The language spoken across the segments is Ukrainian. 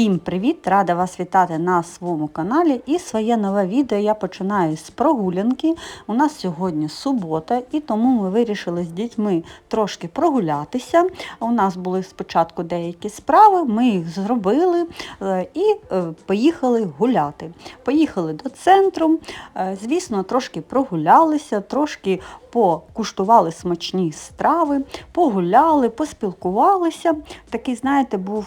Всім привіт! Рада вас вітати на своєму каналі. І своє нове відео я починаю з прогулянки. У нас сьогодні субота, і тому ми вирішили з дітьми трошки прогулятися. У нас були спочатку деякі справи, ми їх зробили е, і е, поїхали гуляти. Поїхали до центру, е, звісно, трошки прогулялися, трошки покуштували смачні страви, погуляли, поспілкувалися. Такий, знаєте, був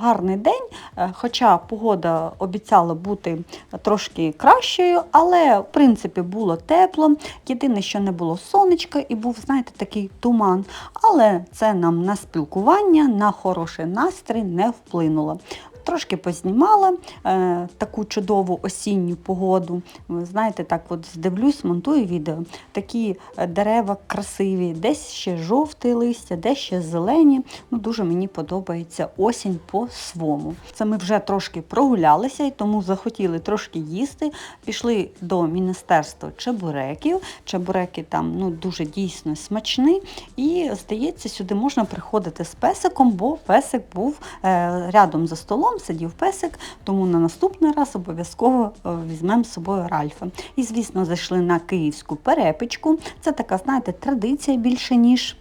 гарний день, хоча погода обіцяла бути трошки кращою, але в принципі було тепло. Єдине, що не було сонечка і був, знаєте, такий туман. Але це нам на спілкування, на хороший настрій не вплинуло. Трошки познімала е, таку чудову осінню погоду. Ви знаєте, так от здивлюсь, монтую відео. Такі е, дерева красиві, десь ще жовте листя, десь ще зелені. Ну, дуже мені подобається осінь по-свому. Це ми вже трошки прогулялися і тому захотіли трошки їсти. Пішли до міністерства чебуреків. Чебуреки там ну, дуже дійсно смачні. І здається, сюди можна приходити з песиком, бо песик був е, рядом за столом сидів песик, тому на наступний раз обов'язково е, візьмемо з собою Ральфа. І, звісно, зайшли на київську перепічку. Це така, знаєте, традиція більше, ніж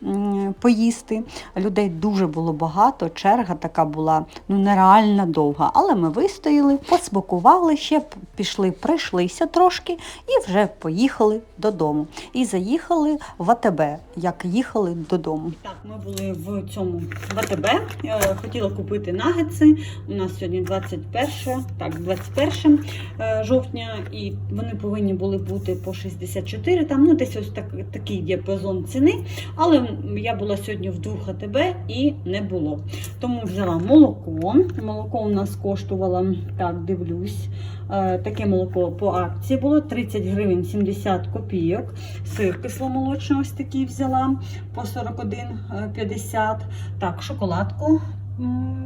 поїсти. Людей дуже було багато, черга така була ну, нереально довга. Але ми вистояли, посмакували, ще пішли, пройшлися трошки і вже поїхали додому. І заїхали в АТБ, як їхали додому. Так, ми були в цьому в АТБ. Е, Хотіла купити нагетси. У нас сьогодні 21, так, 21 е, жовтня, і вони повинні були бути по 64, там, ну десь ось так, такий діапазон ціни. Але я була сьогодні в двох АТБ і не було. Тому взяла молоко. Молоко у нас коштувало, так, дивлюсь, е, таке молоко по акції було 30 гривень 70 копійок. Сир кисломолочний ось такий взяла по 41,50. Так, шоколадку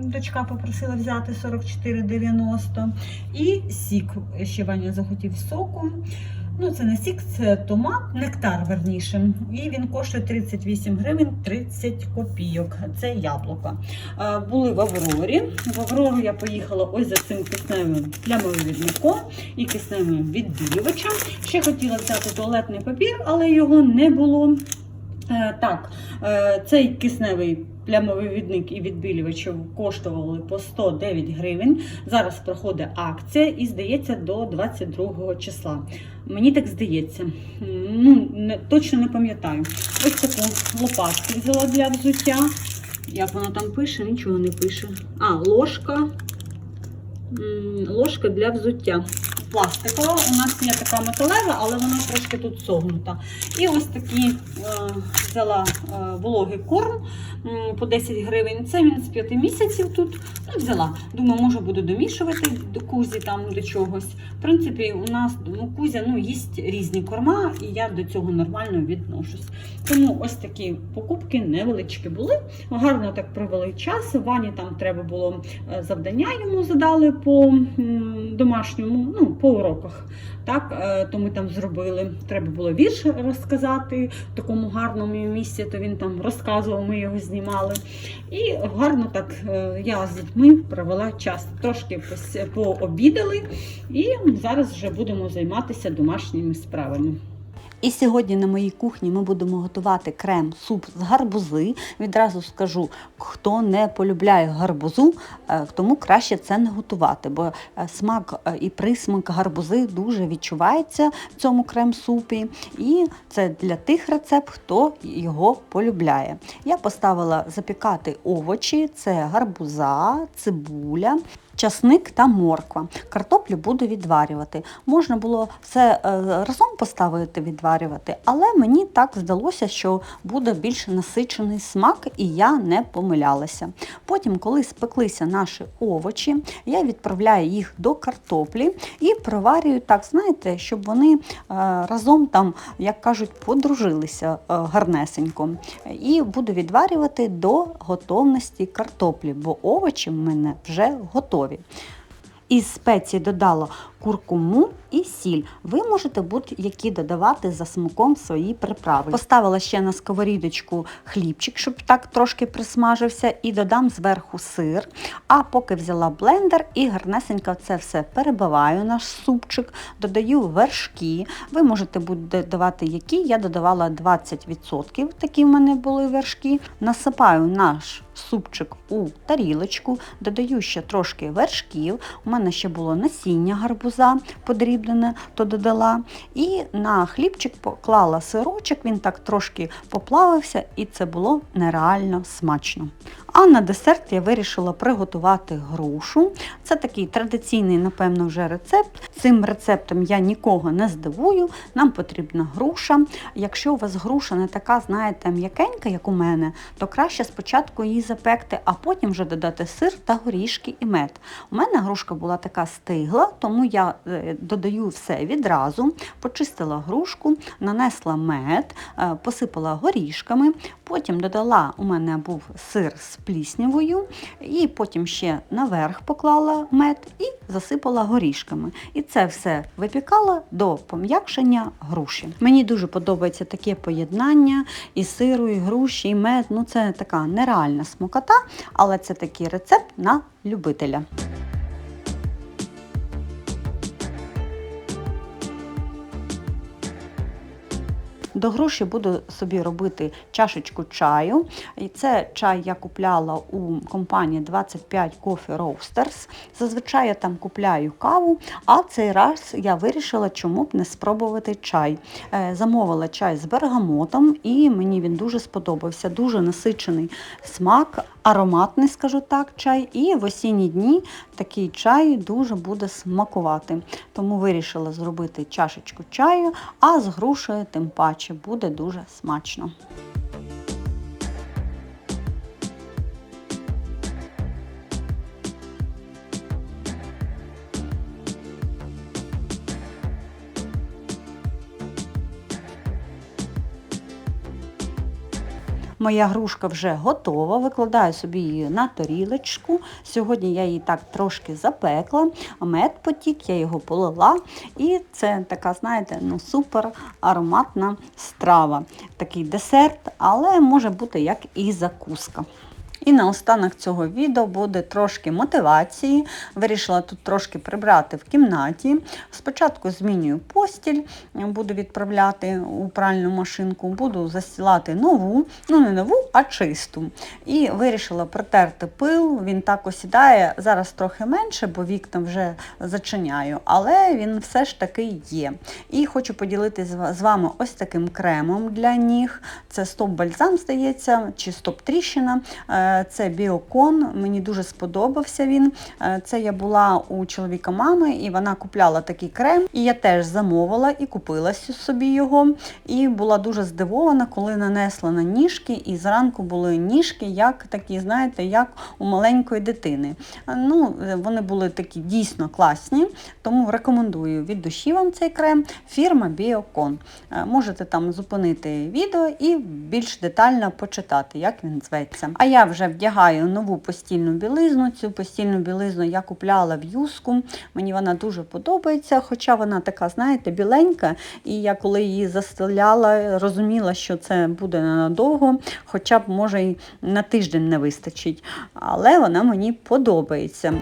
Дочка попросила взяти 44,90. І сік. Ще Ваня захотів соку. Ну, це не сік, це томат, нектар верніше. І він коштує 38 гривень 30 копійок. Це яблуко. Були в Аврорі. В Аврору я поїхала ось за цим кисневим плямовивідником і кисневим відбілювачем. Ще хотіла взяти туалетний папір, але його не було. Е, Так, е, цей кисневий плямовий і відбілювач коштували по 109 гривень. Зараз проходить акція і здається до 22 числа. Мені так здається. Ну, не, точно не пам'ятаю. Ось таку лопатку взяла для взуття. Як вона там пише, нічого не пише. А, ложка. Ложка для взуття. Пластикова. У нас є така металева, але вона трошки тут согнута. І ось такі е, взяла е, вологий корм по 10 гривень. Це він з 5 місяців тут. Ну, взяла. Думаю, може буду домішувати до кузі там до чогось. В принципі, у нас ну, кузя ну, їсть різні корма, і я до цього нормально відношусь. Тому ось такі покупки невеличкі були. Гарно так провели час. Вані там треба було е, завдання йому задали по домашньому, ну, по уроках. Так, е, то ми там зробили. Треба було вірш розказати в такому гарному місці, то він там розказував, ми його знімали. І гарно так е, я з дітьми провела час. Трошки пообідали, і зараз вже будемо займатися домашніми справами. І сьогодні на моїй кухні ми будемо готувати крем-суп з гарбузи. Відразу скажу, хто не полюбляє гарбузу, е, тому краще це не готувати, бо е, смак е, і присмак гарбузи дуже відчувається в цьому крем-супі. І це для тих рецепт, хто його полюбляє. Я поставила запікати овочі: це гарбуза, цибуля. Часник та морква. Картоплю буду відварювати. Можна було все разом поставити відварювати, але мені так здалося, що буде більш насичений смак, і я не помилялася. Потім, коли спеклися наші овочі, я відправляю їх до картоплі і проварюю так, знаєте, щоб вони е, разом там, як кажуть, подружилися е, гарнесенько. І буду відварювати до готовності картоплі, бо овочі в мене вже готові. Із спецій додала куркуму і сіль. Ви можете будь-які додавати за смаком свої приправи. Поставила ще на сковорідочку хлібчик, щоб так трошки присмажився, і додам зверху сир. А поки взяла блендер і гарнесенько це все перебиваю, наш супчик, додаю вершки. Ви можете додавати які. Я додавала 20%, такі в мене були вершки. Насипаю наш супчик у тарілочку, додаю ще трошки вершків. У мене ще було насіння гарбуза подрібнене, то додала. І на хлібчик поклала сирочок, він так трошки поплавився, і це було нереально смачно. А на десерт я вирішила приготувати грушу. Це такий традиційний, напевно, вже рецепт. Цим рецептом я нікого не здивую. Нам потрібна груша. Якщо у вас груша не така, знаєте, м'якенька, як у мене, то краще спочатку її запекти, а потім вже додати сир та горішки і мед. У мене грушка була така стигла, тому я е, додаю все відразу, почистила грушку, нанесла мед, е, посипала горішками, потім додала, у мене був сир з пліснявою, і потім ще наверх поклала мед і засипала горішками. І це все випікала до пом'якшення груші. Мені дуже подобається таке поєднання і сиру, і груші, і мед. Ну це така нереальна смокота, але це такий рецепт на любителя. До груші буду собі робити чашечку чаю. І це чай я купляла у компанії 25 Coffee Roasters. Зазвичай я там купляю каву, а цей раз я вирішила, чому б не спробувати чай. Е, Замовила чай з бергамотом, і мені він дуже сподобався. Дуже насичений смак, ароматний, скажу так, чай. І в осінні дні такий чай дуже буде смакувати. Тому вирішила зробити чашечку чаю, а з грушею тим паче буде дуже смачно. Моя грушка вже готова, викладаю собі її на тарілочку. Сьогодні я її так трошки запекла, мед потік, я його полила. І це така, знаєте, ну супер ароматна страва. Такий десерт, але може бути як і закуска. І наостанок цього відео буде трошки мотивації. Вирішила тут трошки прибрати в кімнаті. Спочатку змінюю постіль, буду відправляти у пральну машинку, буду застілати нову, ну не нову, а чисту. І вирішила протерти пил, він так осідає. Зараз трохи менше, бо вікна вже зачиняю, але він все ж таки є. І хочу поділитися з вами ось таким кремом для ніг. Це стоп-бальзам, здається, чи стоп-тріщина. Це біокон, мені дуже сподобався він. Е, це я була у чоловіка мами, і вона купляла такий крем. І я теж замовила і купила собі його. І була дуже здивована, коли нанесла на ніжки, і зранку були ніжки, як такі, знаєте, як у маленької дитини. Е, ну, Вони були такі дійсно класні, тому рекомендую від душі вам цей крем. Фірма Біокон. Можете там зупинити відео і більш детально почитати, як він зветься. А я вже вдягаю нову постільну білизну. Цю постільну білизну я купляла в юску. Мені вона дуже подобається, хоча вона така, знаєте, біленька. І я коли її застеляла, розуміла, що це буде ненадовго, хоча б, може, й на тиждень не вистачить. Але вона мені подобається.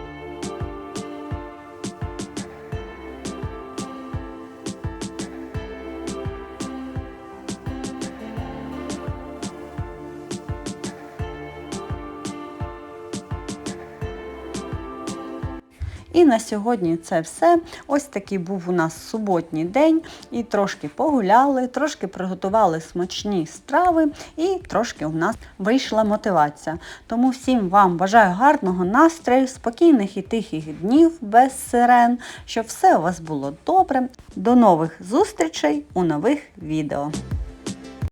І на сьогодні це все. Ось такий був у нас суботній день. І трошки погуляли, трошки приготували смачні страви, і трошки у нас вийшла мотивація. Тому всім вам бажаю гарного настрою, спокійних і тихих днів без сирен, щоб все у вас було добре. До нових зустрічей у нових відео.